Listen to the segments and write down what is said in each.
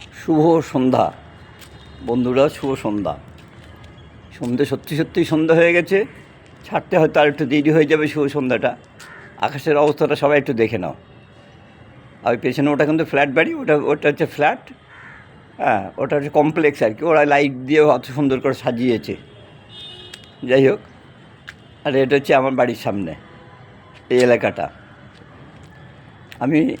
শুভ সন্ধ্যা। বন্ধুরা, শুভ সন্ধ্যা। সন্ধে সত্যি সত্যি সন্ধ্যা হয়ে গেছে। ছাড়তে হয়তো আর একটু দেরি হয়ে যাবে শুভ সন্ধ্যাটা। আকাশের অবস্থাটা সবাই একটু দেখে নাও। আর ওই পেছনে ওটা কিন্তু ফ্ল্যাট বাড়ি, ওটা ওটা হচ্ছে ফ্ল্যাট। হ্যাঁ ওটা হচ্ছে কমপ্লেক্স আর কি। ওরা লাইট দিয়ে অত সুন্দর করে সাজিয়েছে। যাই হোক, আর এটা হচ্ছে আমার বাড়ির সামনে, এই এলাকাটা। আমি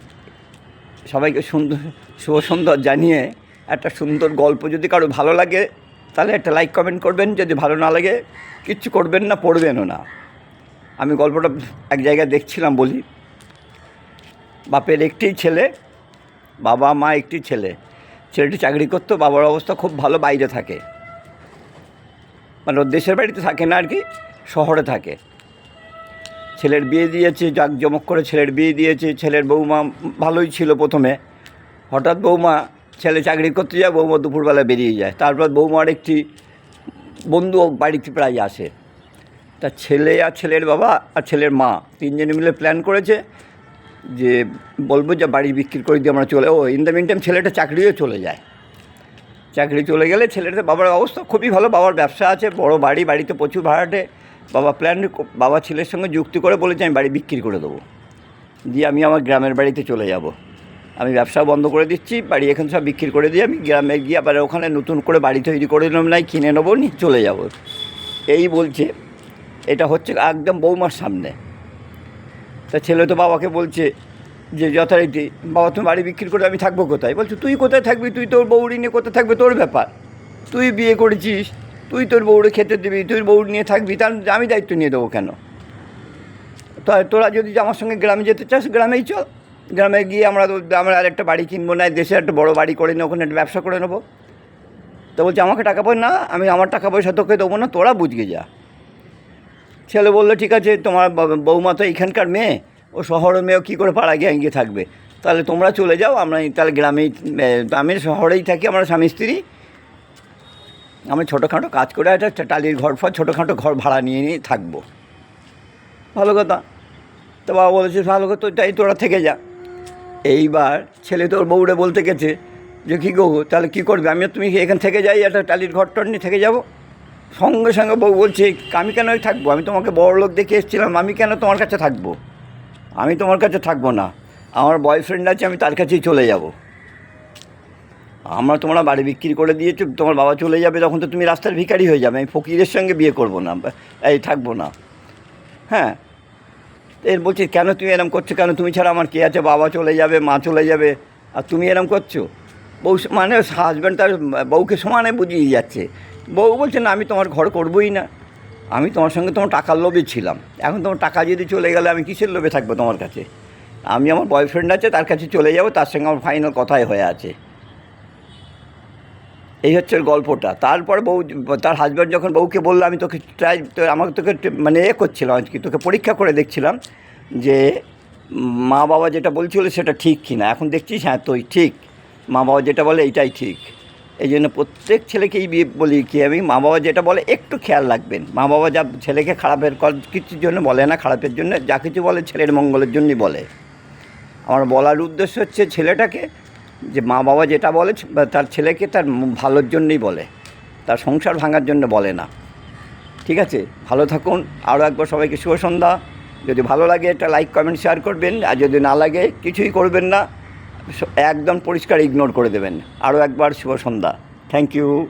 সবাইকে সুন্দর, শুভ সুন্দর জানিয়ে একটা সুন্দর গল্প যদি কারও ভালো লাগে, তাহলে একটা লাইক কমেন্ট করবেন, যদি ভালো না লাগে, কিচ্ছু করবেন না, পড়বেনও না। আমি গল্পটা এক জায়গায় দেখছিলাম বলি, বাপের একটি ছেলে, বাবা, মা একটি ছেলে। ছেলেটি চাকরি করতো, বাবার অবস্থা খুব ভালো, বাইরে থাকে। মানে দেশের বাড়িতে থাকে না আর কি, শহরে থাকে। ছেলের বিয়ে দিয়েছে, জাঁকজমক করে ছেলের বিয়ে দিয়েছে, ছেলের বৌমা ভালোই ছিল প্রথমে। হঠাৎ বৌমা ছেলে চাকরি করতে যায়, বৌমা দুপুরবেলা বেরিয়ে যায়। তারপর বৌমার একটি বন্ধু বাড়িতে প্রায় আসে। তা ছেলে আর ছেলের বাবা আর ছেলের মা তিনজনে মিলে প্ল্যান করেছে যে, বলব যে বাড়ি বিক্রি করে দিয়ে আমরা চলে ও ইন দ্য মিন টাইম ছেলেটা চাকরিও চলে যায়। চাকরি চলে গেলে ছেলেটা বাবার অবস্থা খুবই ভালো, বাবার ব্যবসা আছে, বড় বাড়ি, বাড়িতে প্রচুর ভাড়াটে। বাবা প্ল্যান বাবা ছেলের সঙ্গে যুক্তি করে বলেছে, আমি বাড়ি বিক্রি করে দেবো। দিয়ে আমি আমার গ্রামের বাড়িতে চলে যাব। আমি ব্যবসা বন্ধ করে দিচ্ছি, বাড়ি এখানে সব বিক্রি করে দিয়ে আমি গ্রামে গিয়ে আবার ওখানে নতুন করে বাড়ি তৈরি করে নিলাম, নাই কিনে নেব, নিয়ে চলে যাব। এই বলছে। এটা হচ্ছে একদম বৌমার সামনে। তা ছেলে তো বাবাকে বলছে যে, যথারীতি, বাবা, তুমি বাড়ি বিক্রি করে, আমি থাকব কোথায়? বলছে, তুই কোথায় থাকবি? তুই তোর বউরি নিয়ে কোথায় থাকবে? তোর ব্যাপার। তুই বিয়ে করেছিস তুই তোর বউরে খেতে দিবি, তুই বউ নিয়ে থাকবি, তার আমি দায়িত্ব নিয়ে দেবো কেন? তো তোরা যদি আমার সঙ্গে গ্রামে যেতে চাস, গ্রামেই চল। গ্রামে গিয়ে আমরা আমরা আর একটা বাড়ি কিনবো না, দেশে একটা বড় বাড়ি করে নিয়ে ওখানে একটা ব্যবসা করে নেব। তো বলছে, আমাকে টাকা পয়সা না, আমি আমার টাকা পয়সা তোকে দেবো না, তোরা বুঝগে যা। ছেলে বলল, ঠিক আছে, তোমার বৌমা তো এখানকার মেয়ে, ও শহরের মেয়েও কী করে পাড়া গিয়ে গিয়ে থাকবে? তাহলে তোমরা চলে যাও, আমরা তাহলে গ্রামেই আমি শহরেই থাকি, আমরা স্বামী স্ত্রী আমি ছোটোখাটো কাজ করে একটা টালির ঘর ফর ছোটোখাটো ঘর ভাড়া নিয়ে নিয়ে থাকব। ভালো কথা। তো বাবা বলেছে, ভালো কথা তাই তোরা থেকে যা। এইবার ছেলে তোর বউরে বলতে গেছে যে, কী গো, তাহলে কী করবে? আমি তুমি এখান থেকে যাই, একটা টালির ঘর টর নিয়ে থেকে যাব? সঙ্গে সঙ্গে বউ বলছে, আমি কেন থাকব? আমি তোমাকে বড় লোক দেখে এসেছিলাম, আমি কেন তোমার কাছে থাকব? আমি তোমার কাছে থাকব না। আমার বয়ফ্রেন্ড আছে, আমি তার কাছেই চলে যাব। আমরা তোমরা বাড়ি বিক্রি করে দিয়েছ, তোমার বাবা চলে যাবে, তখন তো তুমি রাস্তার ভিখারি হয়ে যাবে, আমি ফকিরের সঙ্গে বিয়ে করব না, এই থাকব না। হ্যাঁ? এর বলছি, কেন তুমি এরম করছ? কেন তুমি ছাড়া আমার কে আছে? বাবা চলে যাবে, মা চলে যাবে, আর তুমি এরম করছ? বউ মানে হাজব্যান্ড তার বউকে সমানে বুঝিয়ে যাচ্ছে। বউ বলছে, না, আমি তোমার ঘর করবোই না। আমি তোমার সঙ্গে তোমার টাকার লোভে ছিলাম। এখন তোমার টাকা যদি চলে গেলে আমি কিসের লোভে থাকব তোমার কাছে? আমি আমার বয়ফ্রেন্ড আছে, তার কাছে চলে যাব, তার সঙ্গে আমার ফাইনাল কথাই হয়ে আছে। এই হচ্ছে গল্পটা। তারপর বউ, তার হাজব্যান্ড যখন বউকে বলল, আমি তোকে ট্রাই তো আমাকে তোকে মানে এ করছিলাম আর কি তোকে পরীক্ষা করে দেখছিলাম যে মা বাবা যেটা বলছিল সেটা ঠিক কি না এখন দেখছিস হ্যাঁ তুই ঠিক। মা বাবা যেটা বলে এইটাই ঠিক। এই জন্য প্রত্যেক ছেলেকেই বিয়ে বলি কি, আমি মা বাবা যেটা বলে একটু খেয়াল রাখবেন। মা বাবা যা ছেলেকে খারাপের কিছুর জন্য বলে না, খারাপের জন্য, যা কিছু বলে ছেলের মঙ্গলের জন্যই বলে। আমার বলার উদ্দেশ্য হচ্ছে ছেলেটাকে যে মা বাবা যেটা বলে তার ছেলেকে তার ভালোর জন্যই বলে, তার সংসার ভাঙার জন্য বলে না। ঠিক আছে? ভালো থাকুন, আরও একবার সবাইকে শুভ সন্ধ্যা। যদি ভালো লাগে একটা লাইক, কমেন্ট, শেয়ার করবেন, আর যদি না লাগে কিছুই করবেন না, একদম পরিষ্কার ইগনোর করে দেবেন। আরও একবার শুভ সন্ধ্যা। Thank you.